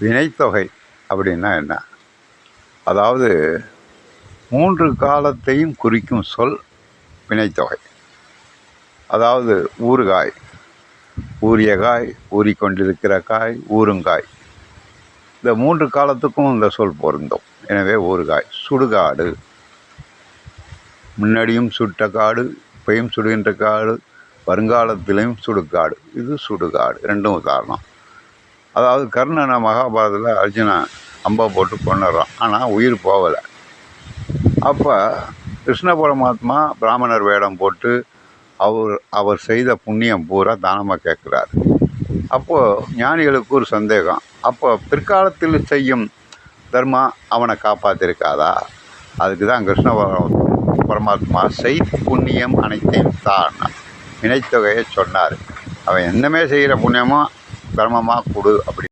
வினைத்தொகை அப்படின்னா என்ன? அதாவது மூன்று காலத்தையும் குறிக்கும் சொல் வினைத்தொகை. அதாவது ஊறுகாய் ஊறிய காய் ஊறிக்கொண்டிருக்கிற காய் ஊறுங்காய் இந்த மூன்று காலத்துக்கும் இந்த சொல் பொருந்தும். எனவே ஊறுகாய் சுடுகாடு. முன்னாடியும் சுட்ட காடு இப்பையும் சுடுகின்ற காடு வருங்காலத்திலையும் சுடுகாடு. இது சுடுகாடு ரெண்டும் உதாரணம். அதாவது கர்ணனை மகாபாரதத்தில் அர்ஜுனா அம்பா போட்டு கொண்டுறான் ஆனால் உயிர் போகலை. அப்போ கிருஷ்ண பரமாத்மா பிராமணர் வேடம் போட்டு அவர் அவர் செய்த புண்ணியம் பூரா தானமாக கேட்குறாரு அப்போது ஞானிகளுக்கு ஒரு சந்தேகம். அப்போ பிற்காலத்தில் செய்யும் தர்மா அவனை காப்பாற்றிருக்காதா அதுக்கு தான் கிருஷ்ண பரமாத்மா செய் புண்ணியம் அனைத்தையும் தான். வினைத்தொகையை சொன்னார். அவன் என்னமே செய்கிற புண்ணியமோ பிரமமாக கொடு அப்படி